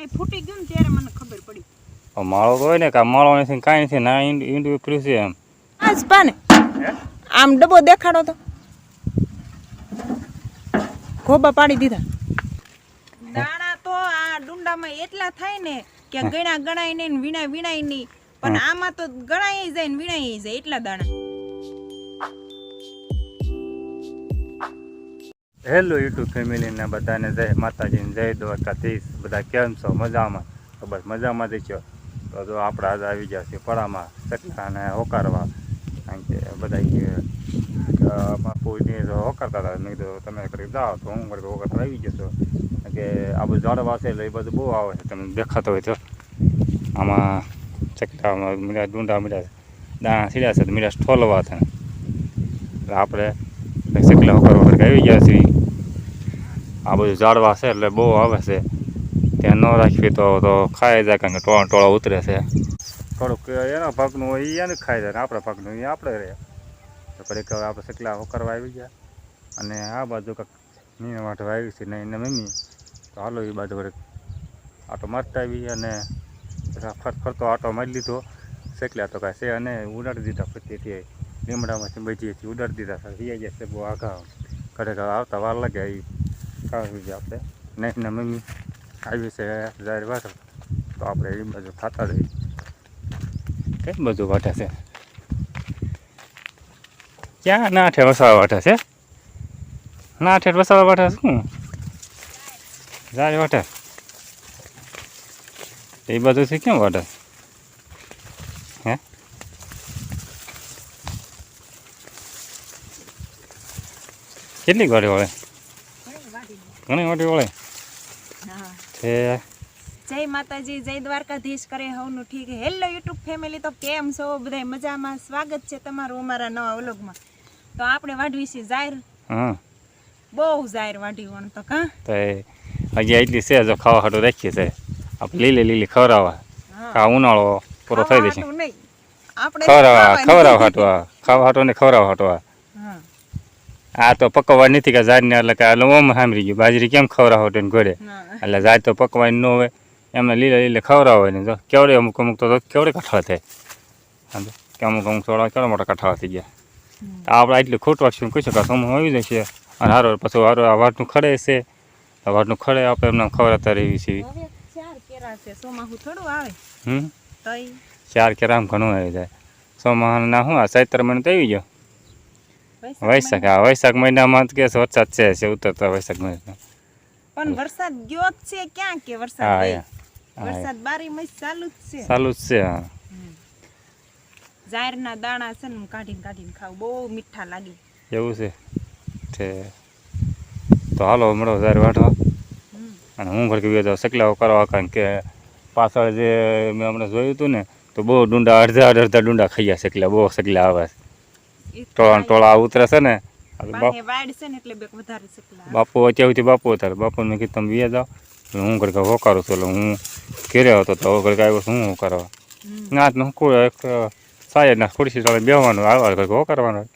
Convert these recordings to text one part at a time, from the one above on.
આ ફૂટી ગયું ને ત્યારે મને ખબર પડી. માળો તો હોય ને કે માળો નથી કાંઈ નથી ના ઈંડું પીડ્યું છે એમ. આજ પાને. આમ ડબ્બો દેખાડો તો. ખોબા પાડી દીધા. દાણા તો આ ડુંડામાં એટલા થાય ને કે ગણા ગણાય નહીં વીણા વીણાય નહીં. પણ આમાં તો ગણાય જાય ને વીણાય જાય એટલા દાણા. હેલો યુટ્યુબ ફેમિલીને બધાને જય માતાજીને જય દ્વારકાધીશ. બધા કેમ છો? મજામાં? તો બસ મજામાં જ છો. તો જો આપણે આજે આવી ગયા છીએ પડામાં ચકલાને હોકારવા. કારણ કે બધા બાપુની હોકારતા હતા. મેં કીધું, તમે કરી જાઓ તો હું કરી હોકારતા આવી કારણ કે આ બધું ઝાડવા છે એટલે એ બધું બહુ આવે છે. તમને દેખાતો હોય તો. આમાં ચકલામાં મીડા ડુંડા મીડા દાણા સીડ્યા છે તો મીરા, ઠોલવા છે એટલે આપણે ચકલા હોકારવા કરી આવી ગયા છીએ. આ બધું ઝાડવા છે એટલે બહુ આવે છે. ત્યાં ન રાખવી તો તો ખાઈ જાય કારણ કે ટોળા ટોળા ઉતરે છે. થોડુંક એના ભાગનું હોય એને ખાઈ જાય આપણા ભાગનું એ આપણે રહે. તો ઘડીક આપણે સકલા હોકરવા આવી ગયા. અને આ બાજુ કંઈક નીણ વાંઠવા આવી છે નહીં એને મમ્મી. તો હાલો એ બાજુ ઘડીક આટો મારતા આવી અને ફરત ફર ફરતો આટો મારી લીધો. શેકલા તો કાંઈ છે અને ઉડાડી દીધા ફરતી લીમડામાંથી બચીએથી ઉડાડી દીધા. રિયા ગયા છે બહુ આઘા. ઘરે આવતા વાર લાગે એ છે આપણે. નહીં ને મમ્મી આવી છે જાહેર વાત. તો આપણે એ બાજુ ખાતા રહીએ. કેમ બધું વાટા છે? ક્યાં નાઠે વસાવા વાટા છે? નાઠે વસાવા વાટા શું? જાહેર વાટા. એ બધુંથી કેમ વાટા? હે? કેટલી ગાડી વળે ઘણી મોટી ઓળે. છે. જય માતાજી જય દ્વારકાધીશ કરે હવનું ઠીક. હેલો યુટ્યુબ ફેમિલી તો કેમ છો? બધા મજામાં? સ્વાગત છે તમારું અમારા નવા વ્લોગમાં. તો આપણે વાઢવી છે જાહેર. હા. બહુ જાહેર વાઢી વણ તો કા? તો હજી એટલી છે જો ખાવા હાટું રાખીએ છે. આપણે લીલી લીલી ખવરાવા. કા ઉનાળો પૂરો થઈ જશે. ખવરાવા ખવરાવા નહીં. આપણે ખવડાવવા ખાવાની. ખવડાવવા હાટું આ. ખાવા હાટો ને ખવરાવા હાટું હા. આ તો પકવવા નથી કે ઝાડને એટલે કે એટલે ઓમ સાંભળી ગયું. બાજરી કેમ ખવડાવો હોય ઘોડે એટલે ઝાડ તો પકવાની ન હોય. એમને લીલા લીલા ખવડાવો હોય ને જો કેવડે અમુક અમુક તો કેવડે કઠવા થાય? સમજો કે અમુક અમુક થોડા કેવડા મોટા કઠવા થઈ ગયા. તો આપણે આટલું ખોટ છું કહી શકાય? સમૂહ આવી જશે. અને હારો પછી હારો આ વાટનું ખડે છે આ વાટનું ખડે આપણે એમને ખવડાવતા રહેવી છે હવે ચાર સોમાહુ કેરામ ઘણું આવી જાય. સોમાના હું આ ચૈત્ર મહિને તો આવી ગયો. વૈશાખ હા વૈશાખ મહિનામાં કે વરસાદ છે છે ઉતરતા વૈશાખ મહિના પણ વરસાદ ગયો જ છે ક્યાં કે વરસાદ વરસાદ બારી મહિસ ચાલુ જ છે. ચાલુ જ છે હા. જાહેરના દાણા છે ને કાઢીને કાઢીને ખાવ બહુ મીઠા લાગે. એવું છે? છે. તો હાલો મળો જાહેર વાટવા અને હું ઘર ગયો તો સકલાઓ કરવા કારણ કે પાછળ જે મેં હમણાં જોયું હતું ને તો બહુ ડુંડા અડધા અડધા ડુંડા ખાઈ ગયા સકલા બહુ સકલા આવે. છે ટોળા ટોળા ઉતરે છે ને બાપ અત્યારથી બાપુ હતા બાપુ મેં કીધું તમે વ્યા જાઓ. હું ઘડીક હોકારું છું એટલે હું ઘેરે હતો તો ઘડીક આવ્યો છું હું હોકારવા. ના તો હું એક ના ખુરશી ચાલે બેહવાનું આવવા ઘડીક હોકારવાનું.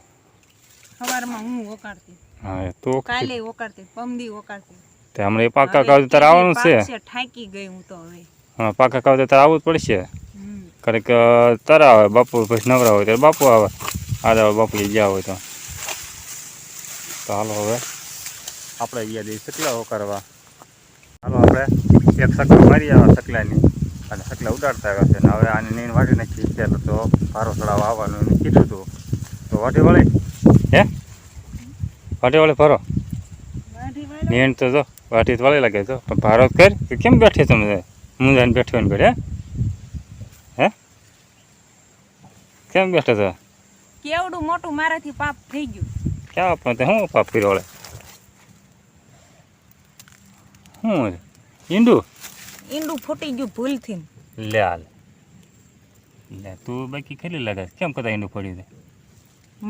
સવારમાં હું હોકારતી. હા તો કાલે હોકારતી પમદી હોકારતી. તે હમણાં પાકા કાવતર તારે આવવાનું છે? ઠાકી ગઈ હું તો હવે. હા પાકા કાવતર તારે આવવું જ પડશે? કારણ કે તારા આવે બાપુ પછી નવરા હોય ત્યારે બાપુ આવે. આવે બાપુ ગયા હોય તો. તો હાલો હવે આપણે ગયા દઈએ સકલાઓ કરવા. હાલો આપણે એક સકલા મારી આવે સકલાની અને સકલા ઉડાડતા આવ્યા છે. હવે આને નીન વાટી નાખી ત્યારે તો ભારો ચડાવવા આવવાનું એને કીધું હતું તો વાટી વળે. હે? વાટી વળે વાઢી નીણ તો જો વાટી તો વળે લાગે તો પણ ભારો કર. કે કેમ બેઠી તમે? મુંજાને બેઠો ને ઘરે, હે? કેમ બેઠો છો? કેવડું મોટું મારાથી પાપ થઈ ગયું? ક્યાં પણ હું શું પાપ કર્યો શું ઈંડું? ઈંડું ફૂટી ગયું ભૂલથી. લે હાલ લે તું બાકી ખેલી લાગે કેમ કદા ઈંડું ફોડ્યું છે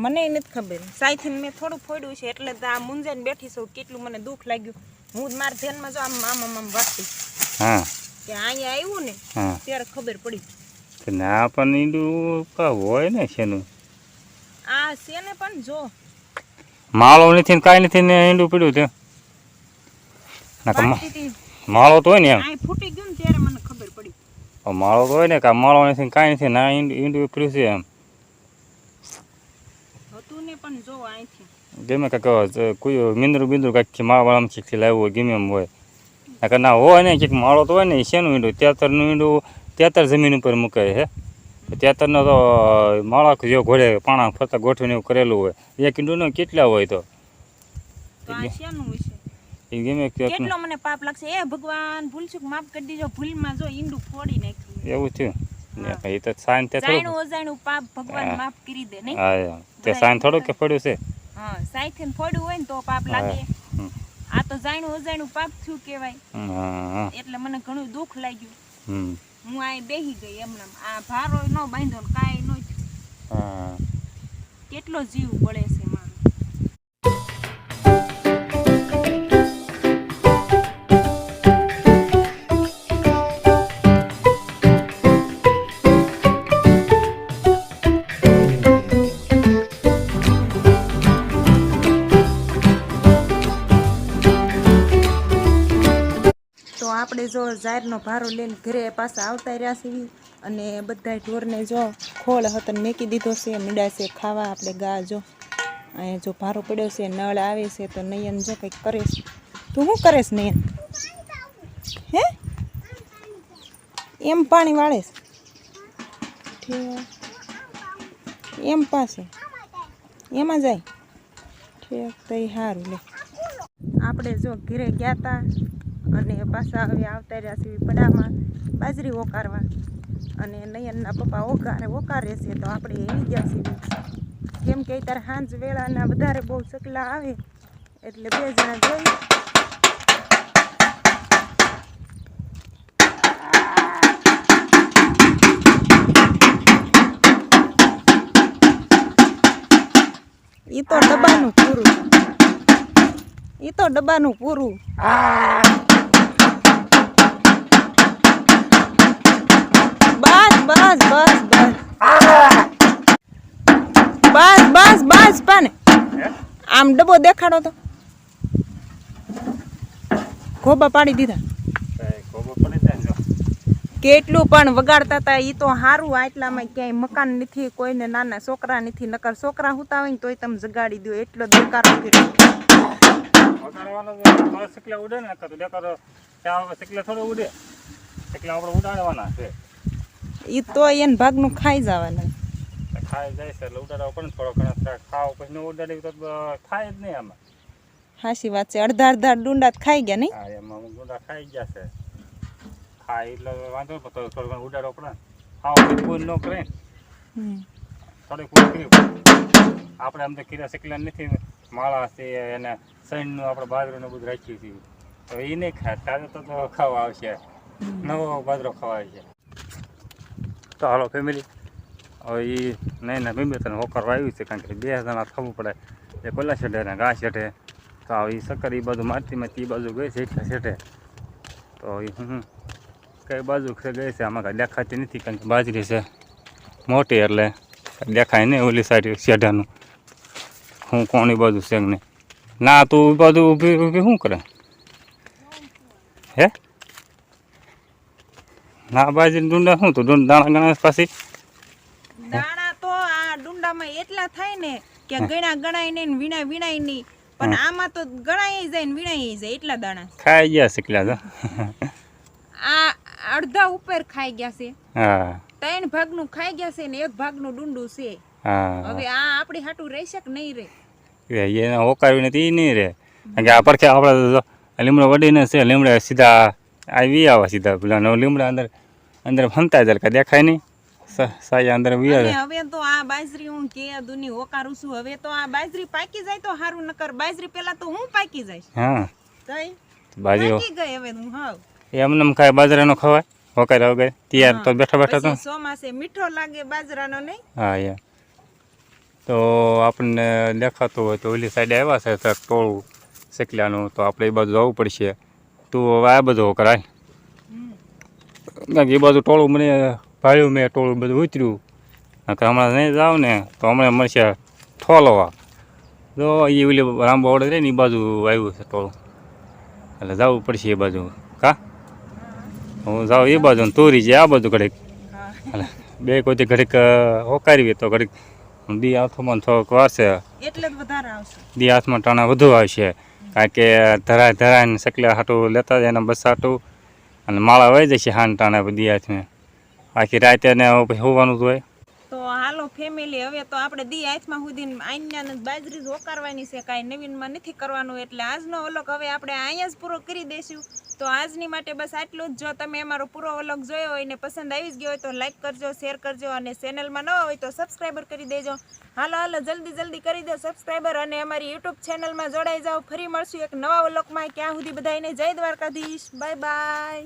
મને નથી ખબર. સાયથી મેં થોડું ફોડ્યું છે એટલે આ મુંજાઈને બેઠી છું કેટલું મને દુઃખ લાગ્યું. હું મારા ધ્યાનમાં જો આમ આમ આમ આમ વાગતી હા. કે અહીંયા આવ્યું ને ત્યારે ખબર પડી. તો ના પણ ઈંડું હોય ને શેનું? આ છે ને પણ જો. માળો નથી ને કાંઈ નથી ને ઈંડું પડ્યું હતી માળો તો હોય ને એમ. આ ફૂટી ગયું ને ત્યારે મને ખબર પડી. માળો તો હોય ને કે માળો નથી કાંઈ નથી ના ઈંડું ઈંડું કર્યું છે એમ. હતું ને પણ જો અહીંથી ગમે કાંઈક કોઈ મીંદરું બિંદરું કાંઈક માળવાળામાં ચીકથી લાવ્યું હોય ગમે એમ હોય. ના હોય ને કંઈક માળો તો હોય ને શેનું ઈંડું? ત્યાતરનું ઈંડું ત્યાતર જમીન ઉપર મૂકે હે તો તો માળા જેવો ઘોડે પાણા ફરતા ગોઠવીને એવું કરેલું હોય. એક કેટલા તો? એ ગમે કેટલો મને પાપ લાગશે? એ ભગવાન ભૂલચૂક માફ કરી દીજો. ભૂલમાં જો ઈંડું ફોડી નાખ્યું. એવું થયું એ તો સાઈન તે થોડું જાણું પાપ ભગવાન. માફ કરી દે નહીં? હા. તે સાઈન થોડું કે પડ્યું છે? હા ફોડ્યું હોય ને તો પાપ લાગે. આ તો જાણું અજાણું પાપ થયું કહેવાય. એટલે મને ઘણું દુઃખ લાગ્યું. હું આ બેહી ગઈ એમને આ ભારો ન બાંધો ને કાંઈ ન કેટલો જીવ બળે છે. ઝારનો ભારો લઈને ઘરે પાછા આવતા રહ્યા છે અને બધા ઢોરને જો ખોળ હતન મેકી દીધો છે, મીડા છે, ખાવા આપણે ગા જો. અહીંયા જો ભારો પડ્યો છે, નળ આવે છે, તો નયન જો કંઈક કરે છે. તું શું કરીશ નયન? હે? એમ પાણી વાળે છે? એમ પાસે? એમાં જાય? ઠીક તો સારું લે. આપણે જો ઘરે ગયા હતા અને પાછા હવે આવતા રહ્યા છે પડામાં બાજરી ઓકારવા અને નયનના પપ્પા ઓકારે ઓકારે છે તો આપણે એવી ગયા છીએ. કેમ કે અત્યારે સાંજ વેળાના વધારે બહુ ચકલા આવે, એટલે બે જણા જોઈ. ઈ તો ડબ્બાનું પૂરું. ઈ તો ડબ્બાનું પૂરું. બસ બસ બસ. બસ બસ પાને આમ ડબ્બો દેખાડો તો. ગોબા પાડી દીધા. કેટલું પણ વગાડતા હતા એ તો સારું આટલામાં ક્યાંય મકાન નથી, કોઈને નાના છોકરા નથી, નકર છોકરા હુતા હોય ને તોય તમે જગાડી દો, એટલો દેકારો કર્યો ઉડે ને ઉડે. સિકલા આપણે ઉડાડવાના છે. એ તો એને ભાગનું ખાઈ જવાના. ખાઈ જાય છે એટલે ઉડાડવા ને થોડો ઘણો ખાવ પછી ન ઉડાડી તો ખાય જ નહીં આમાં. હાસી વાત છે અડધા અડધા ડુંડા ખાઈ ગયા નહીં? હા એમાં અમુક ગુંડા ખાઈ ગયા છે. ખાય એટલે વાંધો પણ થોડો થોડો ઘણો ઉડાડો પડે. ખાવ કોઈ ન કરે. થોડીક કોઈ કર્યું આપણે આમ તો કીરા સિકલા નથી માળા છે એને સૈનનું આપણે બાજરીનું બધું રાખ્યું છે. તો એ નહીં ખાય તારે તો તો ખાવા આવશે. નવો બાજરો ખાવા આવશે તો હાલો ફેમિલી હવે એ નહીં ના બીબે તને હોકરવા આવ્યું છે કારણ કે બે જણા થવું પડે. એ કોલા છેડે ને ઘા છેડે તો હવે એ શક્કર એ બાજુ મારતી મારતી એ બાજુ ગઈ છે એટલા છેડે તો એ હું કઈ બાજુ ગઈ છે, આમાં કાંઈ દેખાતી નથી કારણ કે બાજરી છે. મોટી એટલે દેખાય નહીં ઓલી સાઈડ શેઢાનું. હું કોની બાજુ છે નહીં? ના, તું બાજુ ઊભી ઊભી શું કરે? હે? ના બાજરી ડુંડા શું તું ડુંડા દાણા ગણા પાછી? દાણા તો આ ડુંડામાં એટલા થાય ને કે ગણા ગણાય નહીં વીણા વીણાય નહીં પણ આમાં તો ગણાય જાય ને વીણાય જાય એટલા દાણા ખાઈ ગયા છે તો. આ અડધા ઉપર ખાઈ ગયા છે. હા. ત્રણ ભાગનું ખાઈ ગયા છે ને એક ભાગનું ડુંડું છે. હા. હવે આ આપણી હાટું રહેશે કે નહીં રે? એ એને હોકાવી નથી નહીં રે. કારણ કે આ પરખે આપણે લીમડો વડીને છે લીમડા સીધા આવી આવે સીધા. પેલા નવ લીમડા અંદર અંદર ફમતા જાય કાંઈ દેખાય નહીં. સાયા અંદર વી આવે. હવે તો આ બાજરી હું કે દુની હોકારું છું. હવે તો આ બાજરી પાકી જાય તો હારું નકર બાજરી પેલા તો હું પાકી જાય હા. તઈ? બાજુ પાકી ગઈ હવે હું હાવ. એમને એમ ખાય બાજરાનો ખવાય હોકાય વગર તૈયાર તો બેઠા બેઠા તો. ચોમાસે મીઠો લાગે બાજરાનો નહીં? હા યા તો આપણને દેખાતું હોય તો ઓલી સાઈડે આવ્યા છે તો ટોળું શેકલાનું. તો આપણે એ બાજુ જવું પડશે. તું હવે આ બધું કરાય કારણ કે એ બાજુ ટોળું મને ભાડ્યું મેં ટોળું બધું ઉતર્યું. કે હમણાં નહીં જાવ ને તો હમણાં મળશે ઠોલવા. તો એ ઓલી રામબાવડે રહે ને એ બાજુ આવ્યું છે ટોળું. એટલે જવું પડશે એ બાજુ. કા? હું જાઉં એ બાજુ તોરી જાય આ બાજુ ઘડીક. એટલે બે કોઈથી ઘડીક હોકારી હોકારવી તો ઘડીક. દી હાથમાં થોડોક વારશે દી હાથમાં ટાણા વધુ આવશે. કારણ કે ધરાય ધરાઈને સકલે હાટું લેતા જાય ને બસ હાટું અને માળા વહી જશે હાન ટાણે હાથમાં આખી રાતે ને હોવાનું જ હોય. હાલો ફેમિલી હવે તો આપણે દી હાથમાં સુધી આઈના બાજરી જ હોકારવાની છે, કાંઈ નવીનમાં નથી કરવાનું, એટલે આજનો અલગ હવે આપણે અહીંયા જ પૂરો કરી દઈશું. તો આજની માટે બસ આટલું જ, જો તમે અમારો પૂરો અલગ જોયો હોય ને પસંદ આવી જ ગયો હોય તો લાઈક કરજો શેર કરજો અને ચેનલમાં ન હોય તો સબસ્ક્રાઈબર કરી દેજો. હાલો હાલો, જલ્દી જલ્દી કરી દો સબસ્ક્રાઈબર અને અમારી યુટ્યુબ ચેનલમાં જોડાઈ જાઓ. ફરી મળશું એક નવા વ્લોગમાં. ક્યાં સુધી બધાને જય દ્વારકાધીશ. Bye bye